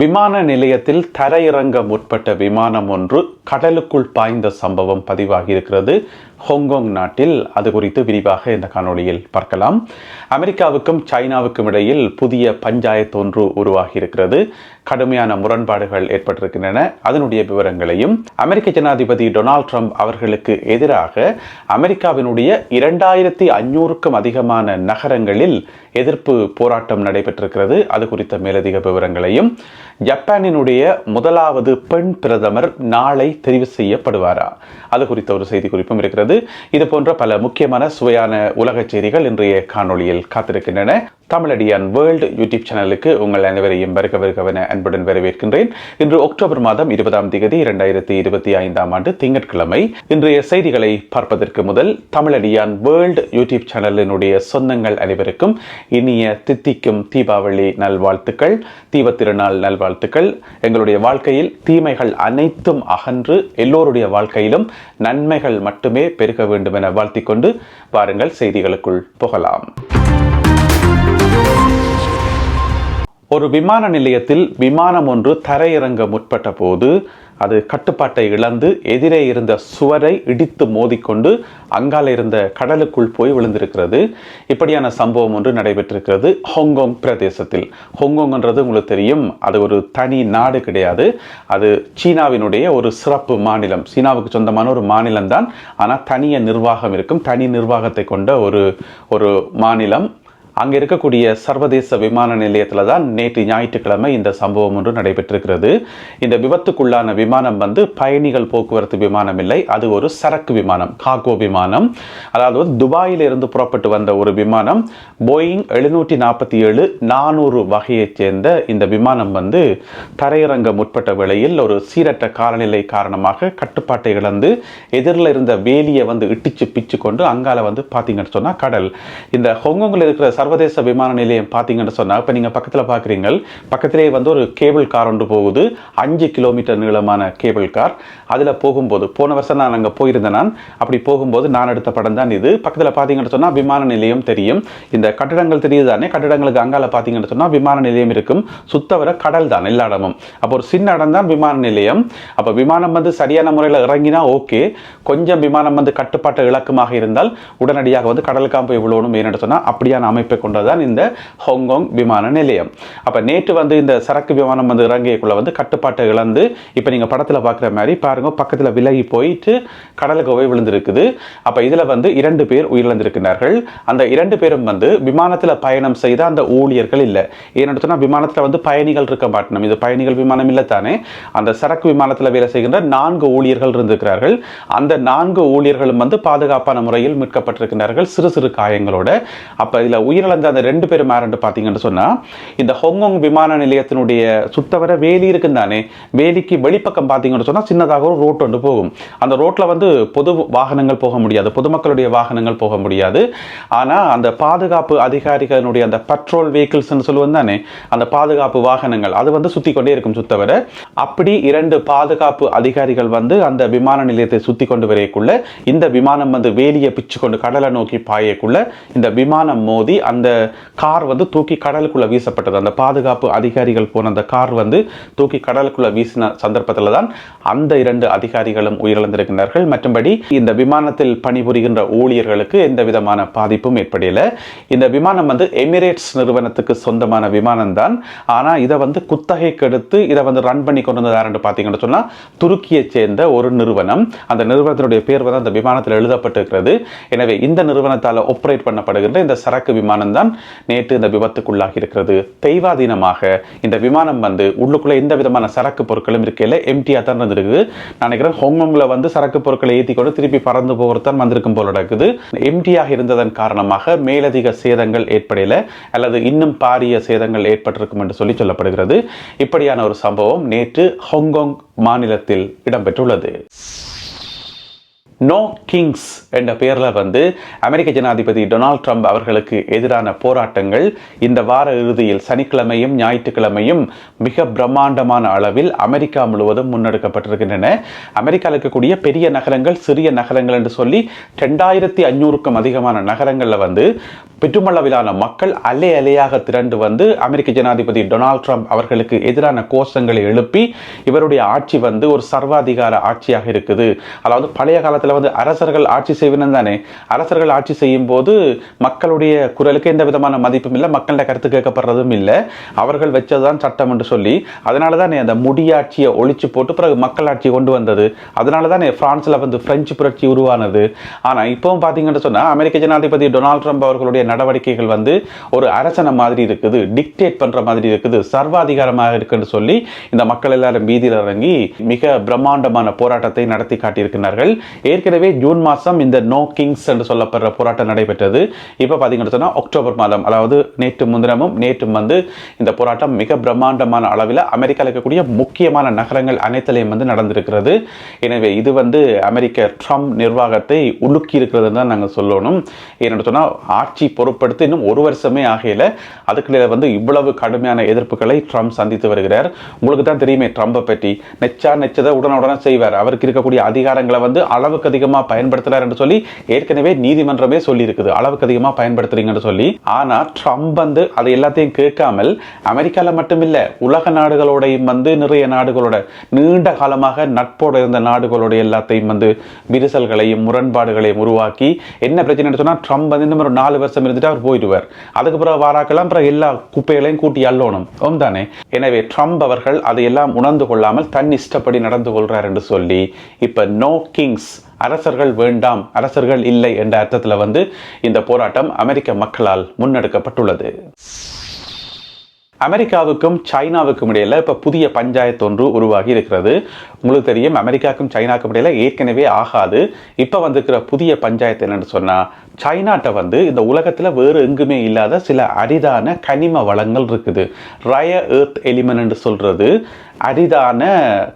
விமான நிலையத்தில் தரையிறங்க முற்பட்ட விமானம் ஒன்று கடலுக்குள் பாய்ந்த சம்பவம் பதிவாகியிருக்கிறது. ஹாங்காங் நாட்டில் அது குறித்து விரிவாக இந்த காணொளியில் பார்க்கலாம். அமெரிக்காவுக்கும் சைனாவுக்கும் இடையில் புதிய பஞ்சாயத்து ஒன்று உருவாகி இருக்கிறது கடுமையான முரண்பாடுகள் ஏற்பட்டிருக்கின்றன. அதனுடைய விவரங்களையும் அமெரிக்க ஜனாதிபதி டொனால்ட் ட்ரம்ப் அவர்களுக்கு எதிராக அமெரிக்காவினுடைய இரண்டாயிரத்தி ஐநூறுக்கும் அதிகமான நகரங்களில் எதிர்ப்பு போராட்டம் நடைபெற்றிருக்கிறது. அது குறித்த மேலதிக விவரங்களையும் ஜப்பானினுடைய முதலாவது பெண் பிரதமர் நாளை தெரிவு செய்யப்படுவாரா? அது குறித்த ஒரு செய்தி குறிப்பும் இருக்கிறது. இது போன்ற பல முக்கியமான சுவையான உலக செய்திகள் இன்றைய காணொளியில் காத்திருக்கின்றன. தமிழடியான் வேர்ல்டு யூடியூப் சேனலுக்கு உங்கள் அனைவரையும் வருக வருகவன அன்புடன் வரவேற்கின்றேன். இன்று அக்டோபர் மாதம் இருபதாம் தேதி இரண்டாயிரத்தி இருபத்தி ஐந்தாம் ஆண்டு திங்கட்கிழமை. இன்றைய செய்திகளை பார்ப்பதற்கு முதல் தமிழடியான் வேர்ல்டு யூடியூப் சேனலினுடைய சொந்தங்கள் அனைவருக்கும் இனிய தித்திக்கும் தீபாவளி நல்வாழ்த்துக்கள் தீபத்திருநாள் நல்வாழ்த்துக்கள். எங்களுடைய வாழ்க்கையில் தீமைகள் அனைத்தும் அகன்று எல்லோருடைய வாழ்க்கையிலும் நன்மைகள் மட்டுமே பெருக வேண்டும் என வாழ்த்திக்கொண்டு வாருங்கள் செய்திகளுக்குள் புகலாம். ஒரு விமான நிலையத்தில் விமானம் ஒன்று தரையிறங்க முற்பட்ட போது அது கட்டுப்பாட்டை இழந்து எதிரே இருந்த சுவரை இடித்து மோதிக்கொண்டு அங்கால இருந்த கடலுக்குள் போய் விழுந்திருக்கிறது. இப்படியான சம்பவம் ஒன்று நடைபெற்றிருக்கிறது ஹாங்காங் பிரதேசத்தில். ஹாங்காங்ன்றது உங்களுக்கு தெரியும். அது ஒரு தனி நாடு கிடையாது. அது சீனாவினுடைய ஒரு சிறப்பு மாநிலம். சீனாவுக்கு சொந்தமான ஒரு மாநிலம் தான் ஆனால் தனிய நிர்வாகம் இருக்கும். தனி நிர்வாகத்தை கொண்ட ஒரு ஒரு மாநிலம். அங்கே இருக்கக்கூடிய சர்வதேச விமான நிலையத்தில் தான் நேற்று ஞாயிற்றுக்கிழமை இந்த சம்பவம் ஒன்று நடைபெற்றிருக்கிறது. இந்த விபத்துக்குள்ளான விமானம் வந்து பயணிகள் போக்குவரத்து விமானம் இல்லை அது ஒரு சரக்கு விமானம் காகோ விமானம். அதாவது வந்து துபாயிலிருந்து புறப்பட்டு வந்த ஒரு விமானம் போயிங் எழுநூற்றி நாற்பத்தி ஏழு நானூறு வகையைச் சேர்ந்த இந்த விமானம் வந்து தரையிறங்க முற்பட்ட வேளையில் ஒரு சீரற்ற காலநிலை காரணமாக கட்டுப்பாட்டை இழந்து எதிரில் இருந்த வேலியை வந்து இட்டிச்சு பிச்சு கொண்டு அங்கால வந்து பார்த்தீங்கன்னு சொன்னால் கடல். இந்த ஹொங்கோங்கில் இருக்கிற சர்வதேச விமான நிலையம் பார்த்தீங்கன்னு சொன்னால் இப்போ நீங்கள் பக்கத்தில் பார்க்குறீங்க பக்கத்திலே வந்து ஒரு கேபிள் கார் ஒன்று போகுது. அஞ்சு கிலோமீட்டர் நீளமான கேபிள் கார். அதில் போகும்போது போன வருஷம் நான் அங்கே போயிருந்தேன் நான். அப்படி போகும்போது நான் எடுத்த படம் தான் இது. பக்கத்தில் பார்த்தீங்கன்னு சொன்னால் விமான நிலையம் தெரியும். இந்த கட்டிடங்கள் தெரியுது தானே கட்டிடங்களுக்கு அங்கால பார்த்தீங்கன்னு சொன்னால் விமான நிலையம் இருக்கும். சுத்தவர கடல் தான் எல்லா இடமும். அப்போ ஒரு சின்ன இடம் தான் விமான நிலையம். அப்போ விமானம் வந்து சரியான முறையில் இறங்கினா ஓகே. கொஞ்சம் விமானம் வந்து கட்டுப்பாட்டு இலக்கமாக இருந்தால் உடனடியாக வந்து கடலுக்காக போய் விழுவணும் ஏன்னு சொன்னால் அப்படியான அமைப்பு கொண்டதான் இந்த ஹாங்காங் விமான நிலையம். அப்போ நேற்று வந்து இந்த சரக்கு விமானம் வந்து இறங்கியக்குள்ள வந்து கட்டுப்பாட்டை இழந்து இப்போ நீங்கள் படத்தில் பார்க்குற மாதிரி பாருங்கள் பக்கத்தில் விலகி போயிட்டு கடலுக்கு போய் விழுந்திருக்குது. அப்போ இதில் வந்து இரண்டு பேர் உயிரிழந்திருக்கிறார்கள். அந்த இரண்டு பேரும் வந்து விமானத்தில் பயணம் செய்த அந்த ஊழியர்கள் இல்லை. ஏன்னு சொன்னால் விமானத்தில் வந்து பயணிகள் இருக்க மாட்டணும். இது பயணிகள் விமானம் இல்லை தானே அந்த சரக்கு விமானத்தில் வேலை செய்கின்ற நான்கு ஊழியர்கள் இருந்திருக்கிறார்கள். அந்த நான்கு ஊழியர்களும் வந்து பாதுகாப்பான முறையில் மீட்கப்பட்டிருக்கிறார்கள் சிறு சிறு காயங்களோட. அப்போ இதில் உயிர் விஷயங்கள் அந்த ரெண்டு பேரும் யாருன்னு பார்த்தீங்கன்னு சொன்னால் இந்த ஹொங்கொங் விமான நிலையத்தினுடைய சுத்தவர வேலி இருக்கும் தானே வேலிக்கு வெளிப்பக்கம் பார்த்தீங்கன்னு சொன்னால் சின்னதாக ஒரு ரோட் ஒன்று போகும். அந்த ரோட்டில் வந்து பொது வாகனங்கள் போக முடியாது பொதுமக்களுடைய வாகனங்கள் போக முடியாது. ஆனால் அந்த பாதுகாப்பு அதிகாரிகளுடைய அந்த பட்ரோல் வெஹிக்கிள்ஸ்ன்னு சொல்லுவோம் தானே அந்த பாதுகாப்பு வாகனங்கள் அது வந்து சுற்றி கொண்டே இருக்கும் சுத்தவர. அப்படி இரண்டு பாதுகாப்பு அதிகாரிகள் வந்து அந்த விமான நிலையத்தை சுற்றி கொண்டு வரையக்குள்ள இந்த விமானம் வந்து வேலியை பிச்சு கொண்டு கடலை நோக்கி பாயக்குள்ள இந்த விமானம் மோதி அந்த கார் வந்து தூக்கி கடலுக்குள்ளே வீசப்பட்டது. அந்த பாதுகாப்பு அதிகாரிகள் போன அந்த கார் வந்து தூக்கி கடலுக்குள்ளே வீசின சந்தர்ப்பத்தில் தான் அந்த இரண்டு அதிகாரிகளும் உயிரிழந்திருக்கிறார்கள். மற்றும்படி இந்த விமானத்தில் பணிபுரிகின்ற ஊழியர்களுக்கு எந்த விதமான பாதிப்பும் ஏற்படல. இந்த விமானம் வந்து எமிரேட்ஸ் நிறுவனத்துக்கு சொந்தமான விமானம் தான் ஆனால் இதை வந்து குத்தகைக்கு எடுத்து இதை வந்து ரன் பண்ணி கொண்டு வந்தது யாருன்னு பார்த்தீங்கன்னு சொன்னால் துருக்கியை சேர்ந்த ஒரு நிறுவனம். அந்த நிறுவனத்தினுடைய பேர் வந்து அந்த விமானத்தில் எழுதப்பட்டிருக்கிறது. எனவே இந்த நிறுவனத்தால் ஆப்ரேட் பண்ணப்படுகின்ற இந்த சரக்கு விமானம் தான் நேற்று இந்த விபத்துக்குள்ளாகி இருக்கிறது தெய்வாதீனமாக இந்த விமானம் வந்து உள்ளுக்குள்ளே எந்த விதமான சரக்கு பொருட்களும் இருக்கையில் எம்டியாக தான் இருந்திருக்குது. நினைக்கிறேன் ஹோங்கோங்கில் வந்து சரக்கு பொருட்களை ஏற்றி கொண்டு திருப்பி பறந்து போகிறதான் வந்திருக்கும் போல நடக்குது. எம்டியாக இருந்ததன் காரணமாக மேலதிக சேதங்கள் ஏற்படையில அல்லது இன்னும் பாரிய சேதங்கள் ஏற்பட்டிருக்கும் என்று சொல்லி சொல்லப்படுகிறது. இப்படியான ஒரு சம்பவம் நேற்று ஹாங்காங் மாநிலத்தில் இடம்பெற்றுள்ளது. நோ கிங்ஸ் என்ற பெயரில் வந்து அமெரிக்க ஜனாதிபதி டொனால்ட் ட்ரம்ப் அவர்களுக்கு எதிரான போராட்டங்கள் இந்த வார இறுதியில் சனிக்கிழமையும் ஞாயிற்றுக்கிழமையும் மிக பிரம்மாண்டமான அளவில் அமெரிக்கா முழுவதும் முன்னெடுக்கப்பட்டிருக்கின்றன. அமெரிக்காவில் இருக்கக்கூடிய பெரிய நகரங்கள் சிறிய நகரங்கள் என்று சொல்லி ரெண்டாயிரத்தி ஐநூறுக்கும் அதிகமான நகரங்களில் வந்து பெற்றுமளவிலான மக்கள் அலை அலையாக திரண்டு வந்து அமெரிக்க ஜனாதிபதி டொனால்ட் ட்ரம்ப் அவர்களுக்கு எதிரான கோஷங்களை எழுப்பி இவருடைய ஆட்சி வந்து ஒரு சர்வாதிகார ஆட்சியாக இருக்குது. அதாவது பழைய காலத்தில் வந்து அரசர்கள் ஆட்சி செய்வனும் தானே? அரசர்கள் ஆட்சி செய்யும் போது மக்களுடைய குரலுக்கு எந்த விதமான மதிப்பும் இல்லை மக்கள்கிட்ட கருத்து கேட்கப்படுறதும் இல்லை. அவர்கள் வச்சதுதான் சட்டம் என்று சொல்லி அதனால தானே அந்த முடியாட்சியை ஒழிச்சு போட்டு பிறகு மக்கள் ஆட்சி கொண்டு வந்தது. அதனால தானே பிரான்ஸில் வந்து பிரெஞ்சு புரட்சி உருவானது. ஆனால் இப்போவும் பார்த்தீங்கன்னு சொன்னால் அமெரிக்க ஜனாதிபதி டொனால்ட் ட்ரம்ப் அவர்களுடைய நடவடிக்கைகள் வந்து ஒரு அரசனை மாதிரி இருக்குது டிக்டேட் பண்ணுற மாதிரி இருக்குது சர்வாதிகாரமாக இருக்குன்னு சொல்லி இந்த மக்கள் எல்லாரும் வீதியில் இறங்கி மிக பிரம்மாண்டமான போராட்டத்தை நடத்தி காட்டியிருக்கிறார்கள். ஏற்கனவே ஜூன் மாதம் இந்த நோ கிங்ஸ் என்று சொல்லப்படுற போராட்டம் நடைபெற்றது. இப்போ பார்த்தீங்கன்னு சொன்னால் அக்டோபர் மாதம் அதாவது நேற்று முன்தினமும் நேற்றும் வந்து இந்த போராட்டம் மிக பிரம்மாண்டமான அளவில் அமெரிக்காவில் இருக்கக்கூடிய முக்கியமான நகரங்கள் அனைத்திலையும் வந்து நடந்திருக்கிறது. எனவே இது வந்து அமெரிக்க ட்ரம்ப் நிர்வாகத்தை உலுக்கி இருக்கிறதுன்னு தான் நாங்கள் சொல்லணும். ஏன்னு சொன்னால் ஆட்சி பொருட்படுத்தி இன்னும் ஒரு வருஷமே ஆகையில் அதுக்குள்ள வந்து இவ்வளவு கடுமையான எதிர்ப்புகளை ட்ரம்ப் சந்தித்து வருகிறார். உங்களுக்கு தான் தெரியுமே ட்ரம்பை பற்றி. நெச்சா நெச்சதை உடனுடனே செய்வார். அவருக்கு இருக்கக்கூடிய அதிகாரங்களை வந்து அளவுக்கு அதிகமாக பயன்படுத்துறார் என்று சொல்லி ஏற்கனவே நீதிமன்றமே சொல்லி இருக்குது அளவுக்கு அதிகமாக பயன்படுத்துறீங்கன்னு சொல்லி. ஆனால் ட்ரம்ப் வந்து அதை எல்லாத்தையும் கேட்காமல் அமெரிக்காவில் மட்டுமில்லை உலக நாடுகளோடையும் வந்து நிறைய நாடுகளோட நீண்ட காலமாக நட்போடு இருந்த நாடுகளோட எல்லாத்தையும் வந்து விரிசல்களையும் முரண்பாடுகளையும் உருவாக்கி என்ன பிரச்சனை சொன்னால் ட்ரம்ப் வந்து இந்த மாதிரி ஒரு நாலு வருஷம் இருந்துட்டு அவர் போயிடுவார். அதுக்கு பிறகு வாராக்கெல்லாம் பிறகு எல்லா குப்பைகளையும் கூட்டி அள்ளணும். தானே? எனவே ட்ரம்ப் அவர்கள் அதையெல்லாம் உணர்ந்து கொள்ளாமல் தன் இஷ்டப்படி நடந்து கொள்றார் என்று சொல்லி இப்ப நோ கிங்ஸ் அரசர்கள் வேண்டாம் அரசர்கள் இல்லை என்ற அர்த்தத்தில் வந்து இந்த போராட்டம் அமெரிக்க மக்களால் முன்னெடுக்கப்பட்டுள்ளது. அமெரிக்காவுக்கும் சைனாவுக்கும் இடையில இப்ப புதிய பஞ்சாயத்து ஒன்று உருவாகி இருக்கிறது. உங்களுக்கு தெரியும் அமெரிக்காவுக்கும் சைனாக்கும் இடையில ஏற்கனவே ஆகாது. இப்போ வந்திருக்கிற புதிய பஞ்சாயத்து என்னன்னு சொன்னா சைனாட்ட வந்து இந்த உலகத்துல வேறு எங்குமே இல்லாத சில அரிதான கனிம வளங்கள் இருக்குது. ரய எர்த் எலிமெண்ட் சொல்கிறது சொல்றது. அரிதான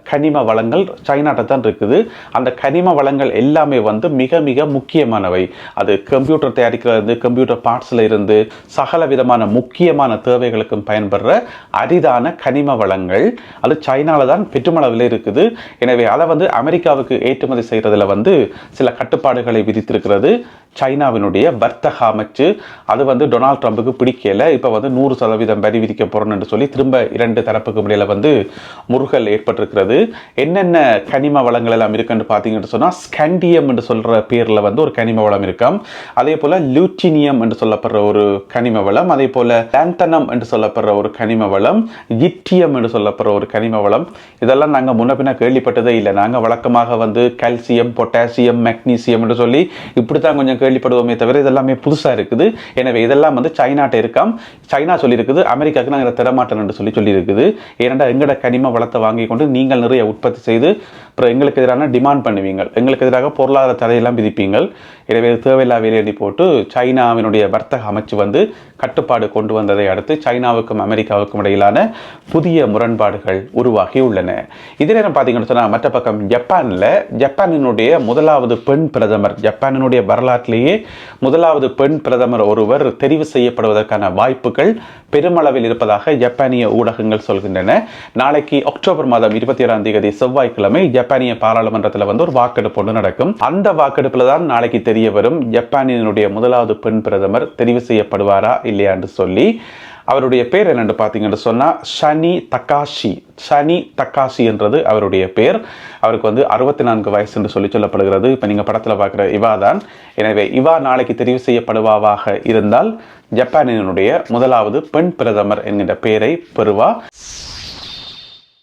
கனிம வளங்கள் சைனாட்ட தான் இருக்குது. அந்த கனிம வளங்கள் எல்லாமே வந்து மிக மிக முக்கியமானவை. அது கம்ப்யூட்டர் தயாரிக்கிறது கம்ப்யூட்டர் பார்ட்ஸில் இருந்து சகல விதமான முக்கியமான தேவைகளுக்கும் பயன்படுற அரிதான கனிம வளங்கள். அது சைனாவில் தான் பெற்றுமளவில் இருக்குது. எனவே அதை வந்து அமெரிக்காவுக்கு ஏற்றுமதி செய்கிறதுல வந்து சில கட்டுப்பாடுகளை விதித்திருக்கிறது. சைனாவினுடைய வர்த்தக அமைச்சு அது வந்து டொனால்ட் ட்ரம்புக்கு பிடிக்கல. இப்போ வந்து நூறு சதவீதம் வரி விதிக்க போகிறோன்னு சொல்லி திரும்ப இரண்டு தரப்புக்கு இடையில் வந்து முருகல் ஏற்பட்டிருக்கிறது. என்னென்ன கனிம வளங்கள் எல்லாம் இருக்குன்னு பார்த்தீங்கன்னு சொன்னால் ஸ்கண்டியம் என்று சொல்கிற பேரில் வந்து ஒரு கனிம வளம் இருக்கும். அதே போல் லூட்டினியம் என்று சொல்லப்படுற ஒரு கனிம வளம் அதே போல் லேந்தனம் என்று சொல்லப்படுற ஒரு கனிம வளம் இட்டியம் என்று சொல்லப்படுற ஒரு கனிம வளம். இதெல்லாம் நாங்கள் முன்ன பின்ன கேள்விப்பட்டதே இல்லை. நாங்கள் வழக்கமாக வந்து கால்சியம் பொட்டாசியம் மெக்னீசியம் என்று சொல்லி இப்படி தான் கொஞ்சம் கேள்விப்படுவோமே தவிர இதெல்லாமே புதுசாக இருக்குது. எனவே இதெல்லாம் வந்து சைனாட்ட இருக்காம். சைனா சொல்லியிருக்குது அமெரிக்காவுக்கு நாங்கள் தரமாட்டோம் என்று சொல்லி சொல்லியிருக்குது. ஏனெண்டா எங்களோட கனிம வளத்தை வாங்கி கொண்டு நீங்கள் நிறைய உற்பத்தி செய்து அப்புறம் எங்களுக்கு எதிரான டிமாண்ட் பண்ணுவீங்க எங்களுக்கு எதிராக பொருளாதார தடையெல்லாம் விதிப்பீங்கள். எனவே தேவையில்லா வேலையடி போட்டு சைனாவினுடைய வர்த்தக அமைச்சு வந்து கட்டுப்பாடு கொண்டு வந்ததை அடுத்து சைனாவுக்கும் அமெரிக்காவுக்கும் இடையிலான புதிய முரண்பாடுகள் உருவாகி உள்ளன. இதே நேரம் பார்த்தீங்கன்னு சொன்னால் மற்ற பக்கம் ஜப்பானில் ஜப்பானினுடைய முதலாவது பெண் பிரதமர் ஜப்பானினுடைய வரலாற்றிலேயே முதலாவது பெண் பிரதமர் ஒருவர் தெரிவு செய்யப்படுவதற்கான வாய்ப்புகள் பெருமளவில் இருப்பதாக ஜப்பானிய ஊடகங்கள் சொல்கின்றன. நாளைக்கு அக்டோபர் மாதம் இருபத்தி ஏழாம் தேதி செவ்வாய்க்கிழமை ஜப்பானிய பாராளுமன்றத்தில் வந்து ஒரு வாக்கெடுப்பு ஒன்று நடக்கும். அந்த வாக்கெடுப்பில் தான் நாளைக்கு தெரிய வரும் ஜப்பானினுடைய முதலாவது பெண் பிரதமர் தெரிவு செய்யப்படுவாரா இல்லையான்னு சொல்லி அவருடைய பேர் என்னென்னு பார்த்தீங்கன்னு சொன்னால் ஷனி தக்காஷி ஷனி தக்காஷி என்றது அவருடைய பேர். அவருக்கு வந்து அறுபத்தி நான்கு வயசு என்று சொல்லி சொல்லப்படுகிறது. இப்போ நீங்கள் படத்தில் பார்க்குற இவா தான். எனவே இவா நாளைக்கு தெரிவு செய்யப்படுவாவாக இருந்தால் ஜப்பானினுடைய முதலாவது பெண் பிரதமர் என்கின்ற பெயரை பெறுவா.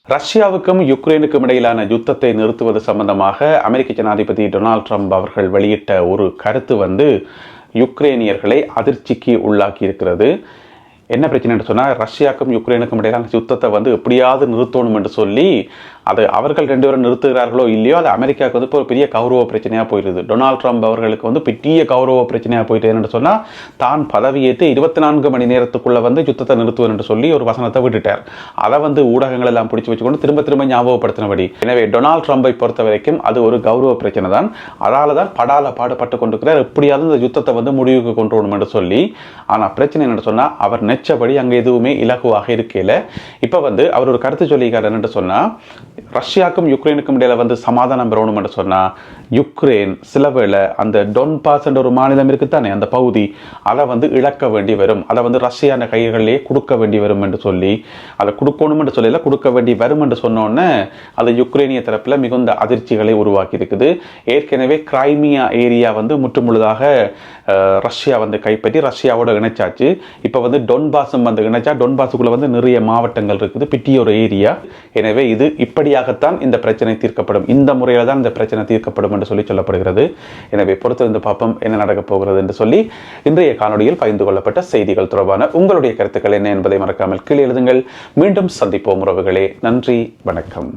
ரஷ்யாவுக்கும் யுக்ரைனுக்கும் இடையிலான யுத்தத்தை நிறுத்துவது சம்பந்தமாக அமெரிக்க ஜனாதிபதி டொனால்ட் ட்ரம்ப் அவர்கள் வெளியிட்ட ஒரு கருத்து வந்து யுக்ரைனியர்களை அதிர்ச்சிக்கு உள்ளாக்கி இருக்கிறது என்ன பிரச்சனைன்னு சொன்னால் ரஷ்யாவுக்கும் யுக்ரைனுக்கும் இடையிலான யுத்தத்தை வந்து எப்படியாவது நிறுத்தணும் என்று சொல்லி அது அவர்கள் ரெண்டு பேரும் நிறுத்துகிறார்களோ இல்லையோ அது அமெரிக்காவுக்கு வந்து இப்போ ஒரு பெரிய கௌரவ பிரச்சனையாக போயிடுது டொனால்ட் ட்ரம்ப் அவர்களுக்கு வந்து பெரிய கௌரவ பிரச்சனையாக போயிட்டு என்று சொன்னால் தான் பதவியேற்று இருபத்தி நான்கு மணி நேரத்துக்குள்ளே வந்து யுத்தத்தை நிறுத்துவேன் என்று சொல்லி ஒரு வசனத்தை விட்டுட்டார். அதை வந்து ஊடகங்கள் எல்லாம் பிடிச்சி வச்சுக்கொண்டு திரும்ப திரும்ப ஞாபகப்படுத்தினபடி. எனவே டொனால்ட் ட்ரம்பை பொறுத்த வரைக்கும் அது ஒரு கௌரவ பிரச்சனை தான். அதால் தான் படால பாடுபட்டு கொண்டிருக்கிறார். எப்படியாவது இந்த யுத்தத்தை வந்து முடிவுக்கு கொண்டு வரணும் என்று சொல்லி. ஆனால் பிரச்சனை என்னன்னு சொன்னால் அவர் நெச்சபடி அங்கே எதுவுமே இலகுவாக இருக்கையில் இப்போ வந்து அவர் ஒரு கருத்து சொல்லியிருக்கார் என்னென்று சொன்னால் ரஷ்யாவுக்கும் யுக்ரைனுக்கும் இடையில் வந்து சமாதானம் பெறணும் என்று சொன்னால் யுக்ரைன் சில வேளை அந்த டொன்பாஸ் என்ற ஒரு மாநிலம் இருக்குத்தானே அந்த பகுதி அதை வந்து இழக்க வேண்டி வரும். அதை வந்து ரஷ்யான கைகளிலேயே கொடுக்க வேண்டி வரும் என்று சொல்லி அதை கொடுக்கணும் என்று சொல்லல கொடுக்க வேண்டி வரும் என்று சொன்னோன்னே அது யுக்ரைனிய தரப்பில் மிகுந்த அதிர்ச்சிகளை உருவாக்கி இருக்குது. ஏற்கனவே கிரைமியா ஏரியா வந்து முற்றுமுழுதாக ரஷ்யா வந்து கைப்பற்றி ரஷ்யாவோட இணைச்சாச்சு. இப்போ வந்து டொன்பாஸும் வந்து இணைச்சா டொன்பாஸுக்குள்ளே வந்து நிறைய மாவட்டங்கள் இருக்குது பிட்டிய ஒரு ஏரியா. எனவே இது இப்படி உடனடியாகத்தான் இந்த பிரச்சனை தீர்க்கப்படும். இந்த முறையில் தான் இந்த பிரச்சனை தீர்க்கப்படும் என்று சொல்லி சொல்லப்படுகிறது. எனவே பொறுத்திருந்து பார்ப்போம் என்ன நடக்கப் போகிறது என்று சொல்லி இன்றைய காணொலியில் பகிர்ந்து கொள்ளப்பட்ட செய்திகள் தொடர்பான உங்களுடைய கருத்துக்கள் என்ன என்பதை மறக்காமல் கீழே எழுதுங்கள். மீண்டும் சந்திப்போம் உறவுகளே. நன்றி வணக்கம்.